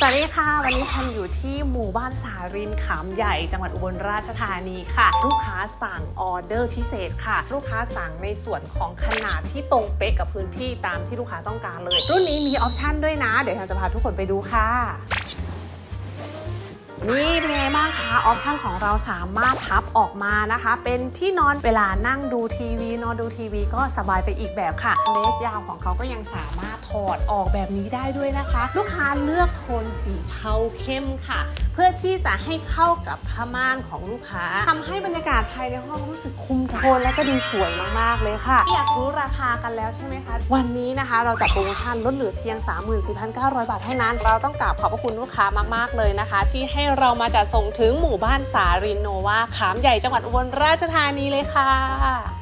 สวัสดีค่ะ วันนี้ฉันอยู่ที่หมู่บ้านสารินขามใหญ่จังหวัดอุบลราชธานีค่ะ ลูกค้าสั่งออเดอร์พิเศษค่ะ ลูกค้าสั่งในส่วนของขนาดที่ตรงเป๊ะกับพื้นที่ตามที่ลูกค้าต้องการเลย รุ่นนี้มีออปชั่นด้วยนะ เดี๋ยวฉันจะพาทุกคนไปดูค่ะ นี่เป็นไง บ้างคะออปชันของเราสามารถพับออกมานะคะ เป็นที่นอนเวลานั่งดูทีวี นอนดูทีวีก็สบายไปอีกแบบค่ะเลสยาวของเขาก็ยังสามารถถอดออกแบบนี้ได้ด้วยนะคะ ลูกค้าเลือกโทนสีเทาเข้มค่ะ เพื่อที่จะให้เข้ากับผ้าม่านของลูกค้าทำให้บรรยากาศภายในห้องรู้สึกคุมโทนและก็ดูสวยมากๆเลยค่ะ อยากรู้ราคากันแล้วใช่ไหมคะ วันนี้นะคะเราจัดโปรโมชั่นลดเหลือเพียง 34,900 บาทเท่านั้น เราต้องกราบขอบพระคุณลูกค้ามากๆเลยนะคะ ที่ให้เรามาจัดส่งถึงหมู่บ้านสารินโนวาขามใหญ่จังหวัดอุบลราชธานีเลยค่ะ